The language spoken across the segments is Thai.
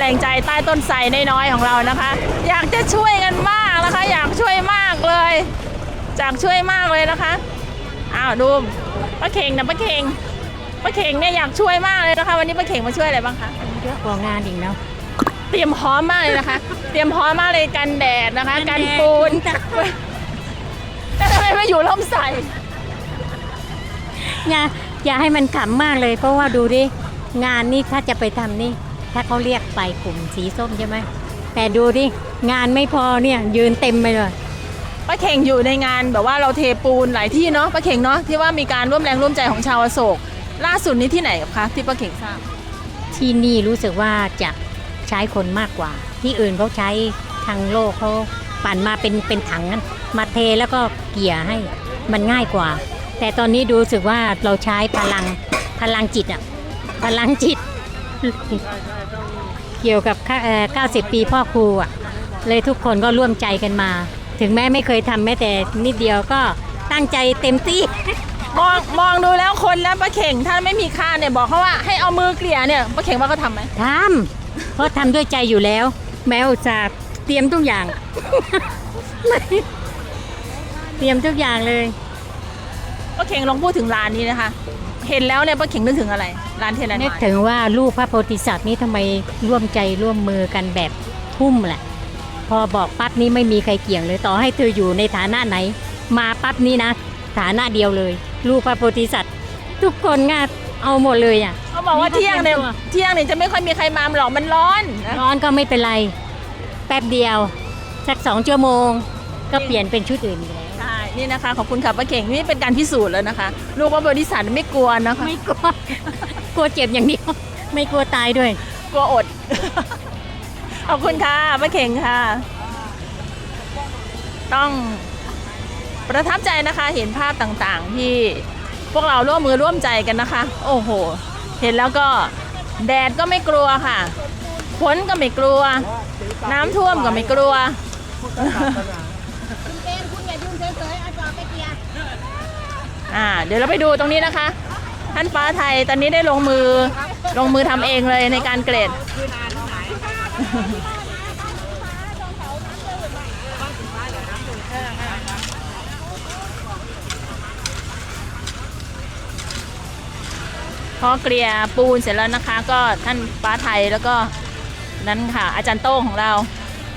แรงใจใต้ต้นไทรน้อยๆของเรานะคะ อยากจะช่วยกันมากนะคะ อยากช่วยมากเลยอยากช่วยมากเลยนะคะอ้าวดูป้าเข่งนะป้าเข่งป้าเข่งเนี่ยอยากช่วยมากเลยนะคะ วันนี้ป้าเข่งมาช่วยอะไรบ้างคะเยอะกว่างานอีกเนาะเตรียมพร้อมมากเลยนะคะ เตรียมพร้อมมากเลยกันแดดนะคะ กันปูนแต่ทำไมมาอยู่ร่มใส่อย่าอย่าให้มันขำมากเลย เพราะว่าดูดิงานนี่ถ้าจะไปทำนี่ ถ้าเขาเรียกไปกลุ่มสีส้มใช่ไหมแต่ดูดิงานไม่พอเนี่ยยืนเต็มไปเลยป้าเข่งอยู่ในงานแบบว่าเราเทปูนหลายที่เนาะป้าเข่งเนาะที่ว่ามีการร่วมแรงร่วมใจของชาวอโศก ล่าสุดนี้ที่ไหนกับคะที่ป้าเข่งทราบ ที่นี่รู้สึกว่าจะใช้คนมากกว่า ที่อื่นเขาใช้ทางโลกเขาปั่นมาเป็นเป็นถังนั้นมาเทแล้วก็เกี่ยให้มันง่ายกว่า แต่ตอนนี้ดูสึกว่าเราใช้พลังพลังจิตอะพลังจิต เกี่ยวกับค่าเอ่อ90 ปีพ่อครูอะเลยทุกคนก็ร่วมใจกันมา ถึงแม้ไม่เคยทำแม้แต่นิดเดียวก็ตั้งใจเต็มที่ มองมองดูแล้วคนแล้วป้าเข่งถ้าไม่มีค่าเนี่ยบอกเขาว่าให้เอามือเกลี่ยเนี่ยป้าเข่งว่าเขาทำไหมทำเพราะทำด้วยใจอยู่แล้ว แม้อุตส่าห์เตรียมทุกอย่าง เตรียมทุกอย่างเลยป้าเข่งลองพูดถึงร้านนี้นะคะ เห็นแล้วเนี่ยป้าเข่งนึกถึงอะไร ร้านเทเลนนึกอยถึงว่าลูกพระโพธิสัตว์นี้ทำไมร่วมใจร่วมมือกันแบบทุ่มแหละ พอบอกปั๊บนี้ไม่มีใครเกี่ยงเลยต่อให้เธออยู่ในฐานะไหน มาปั๊บนี้นะ ฐานะเดียวเลย ลูกพระโพธิสัตว์ทุกคนงาเอาหมดเลยอะเขาบอกว่าเที่ยงเนี่ยมีความเตรียมตัวเที่ยงเนี่ยจะไม่ค่อยมีใครมาหรอกมันร้อนนะร้อนก็ไม่เป็นไร แป๊บเดียว สักสองชั่วโมง ก็เปลี่ยนเป็นชุดอื่นอีกแล้วใช่ นี่นะคะขอบคุณค่ะป้าเข่งนี่เป็นการพิสูจน์แล้วนะคะ ลูกว่าบริษัทไม่กลัวนะคะไม่กลัว กลัวเจ็บอย่างเดียว ไม่กลัวตายด้วย กลัวอด ขอบคุณค่ะป้าเข่งค่ะ ต้องประทับใจนะคะเห็นภาพต่างๆ ที่พวกเราร่วมมือร่วมใจกันนะคะ โอ้โห เห็นแล้วก็แดดก็ไม่กลัวค่ะฝนก็ไม่กลัว น้ำท่วมก็ไม่กลัว อ่า เดี๋ยวเราไปดูตรงนี้นะคะ ท่านฟ้าไทยตอนนี้ได้ลงมือลงมือทำเองเลยในการเกรด พอเกลี่ยปูนเสร็จแล้วนะคะ ก็ท่านฟ้าไทยแล้วก็นั้นค่ะ อาจารย์โต้งของเรา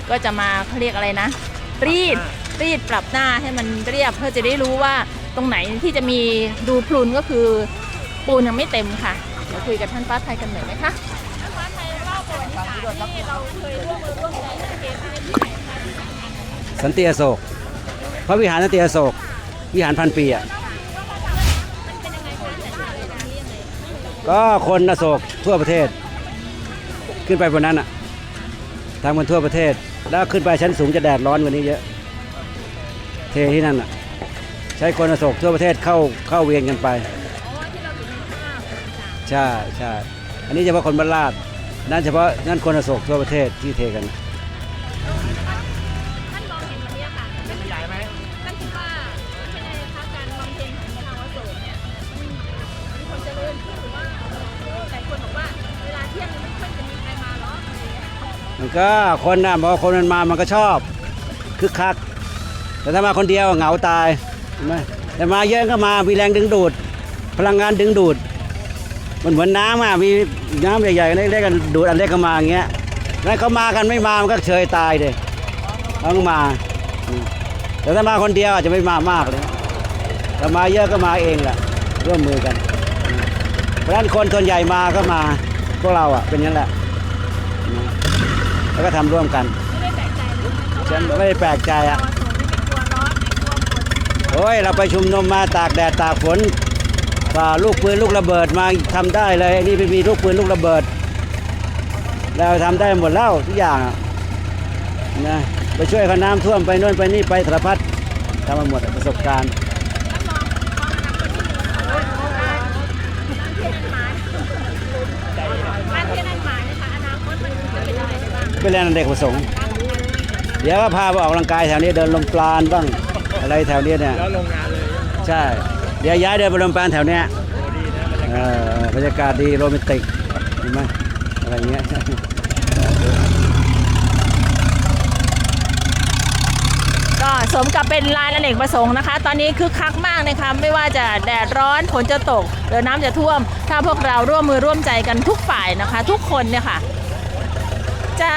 ก็จะมาเขาเรียกอะไรนะ รีดรีดปรับหน้าให้มันเรียบเพื่อจะได้รู้ว่า ตรงไหนที่จะมีดูพรุนก็คือปูนยังไม่เต็มค่ะเดี๋ยวคุยกับท่านฟ้าไทยกันหน่อยไหมคะท่านฟ้าไทยเล่าประวัติศาสตร์ที่เราเคยร่วมมือร่วมใจในเกมที่ไหนคะสันติอโศกพระวิหารสันติอโศก วิหารพันปีอะก็คนอโศกทั่วประเทศ ขึ้นไปบนนั้นอะทำกันทั่วประเทศ แล้วขึ้นไปชั้นสูงจะแดดร้อนกว่านี้เยอะ เทที่นั่นอะ ใช้คนอโศกทั่วประเทศเข้าเข้าเวียนกันไป ใช่ใช่อันนี้เฉพาะคนบ้านลาดนั่นเฉพาะนั่นคนอโศกทั่วประเทศที่เทกัน ท่านมองเห็นวันนี้ค่ะเป็นใหญ่ไหมท่านคิดว่าใช่ไหมคะการบำเพ็ญของชาวอโศกเนี่ยมีคนเจริญขึ้นหรือว่าหลายคนบอกว่าเวลาเที่ยงไม่ค่อยจะมีใครมาหรอกอะไรอย่างเงี้ยมันก็คนนะบอกว่าคนมันมามันก็ชอบคึกคัก แต่ถ้ามาคนเดียวเหงาตาย เห็นไหมแต่มาเยอะก็มามีแรงดึงดูด พลังงานดึงดูด มันเหมือนน้ำอะมีน้ำใหญ่ๆเล็กๆกันดูดอันเล็กก็มาอย่างเงี้ยแล้วเขามากันไม่มามันก็เฉยตายเลยต้องมาอืมแต่ถ้ามาคนเดียวอาจจะไม่มามากเลยแต่มาเยอะก็มาเองแหละร่วมมือกันอืมเพราะฉะนั้นคนส่วนใหญ่มาก็มาพวกเราอะเป็นอย่างนั้นแหละ แล้วก็ทำร่วมกันฉันไม่ได้แปลกใจอะ โอ้ยเราไปชุมนุมมาตากแดดตากฝนฝ่าลูกปืนลูกระเบิดมาทำได้เลยไอ้นี่ไม่มีลูกปืนลูกระเบิด เราทำได้หมดแล้วทุกอย่างอะนะไปช่วยเขาน้ำท่วมไปโน่นไปนี่ไปสารพัดทำมาหมดอะประสบการณ์การเที่ยงนั้นหมายนะคะอนาคตมันจะเป็นอะไรได้บ้างเป็นแรงเด็กประสงค์เดี๋ยวก็พาไปออกกำลังกายแถวนี้เดินลมปราณบ้าง อะไรแถวเนี้ยเนี่ยแล้วโรงงานเลยใช่ เดี๋ยวย้ายเดินไปลมปราณแถวเนี้ยเออบรรยากาศดีโรแมนติกเห็นไหมอะไรเงี้ยก็สมกับเป็นลานอเนกประสงค์นะคะ ตอนนี้คึกคักมากนะคะไม่ว่าจะแดดร้อนฝนจะตกหรือน้ำจะท่วม ถ้าพวกเราร่วมมือร่วมใจกันทุกฝ่ายนะคะ ทุกคนเนี่ยค่ะ จะ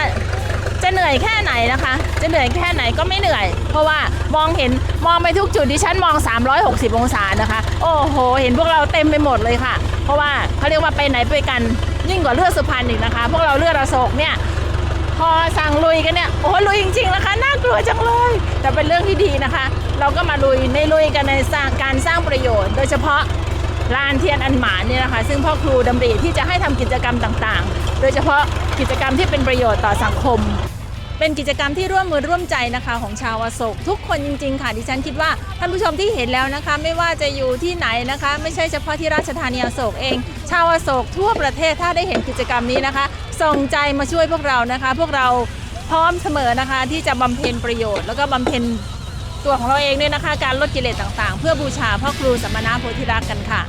จะเหนื่อยแค่ไหนนะคะ จะเหนื่อยแค่ไหนก็ไม่เหนื่อย เพราะว่ามองเห็นมองไปทุกจุดดิฉันมอง 360 องศานะคะ โอ้โห เห็นพวกเราเต็มไปหมดเลยค่ะ เพราะว่าเขาเรียกว่าไปไหนไปกันยิ่งกว่าเลือดสุพรรณอีกนะคะ พวกเราเลือดอโศกเนี่ยพอสั่งลุยกันเนี่ยโอ้โหลุยจริงๆนะคะน่ากลัวจังเลย แต่เป็นเรื่องที่ดีนะคะ เราก็มาลุยในลุยกันในสร้างการสร้างประโยชน์ โดยเฉพาะลานเทียนอันหมานเนี่ยนะคะ ซึ่งพ่อครูดำริที่จะให้ทำกิจกรรมต่างๆ โดยเฉพาะกิจกรรมที่เป็นประโยชน์ต่อสังคม เป็นกิจกรรมที่ร่วมมือร่วมใจนะคะของชาวอโศกทุกคนจริง ๆ ค่ะดิฉันคิดว่าท่านผู้ชมที่เห็นแล้วนะคะ ไม่ว่าจะอยู่ที่ไหนนะคะ ไม่ใช่เฉพาะที่ราชธานีอโศกเอง ชาวอโศกทั่วประเทศถ้าได้เห็นกิจกรรมนี้นะคะ ส่งใจมาช่วยพวกเรานะคะ พวกเราพร้อมเสมอนะคะ ที่จะบำเพ็ญประโยชน์ แล้วก็บำเพ็ญตัวของเราเองเนี่ยนะคะ การลดกิเลสต่างๆ เพื่อบูชาพ่อครูสัมมานาโพธิรักกันค่ะ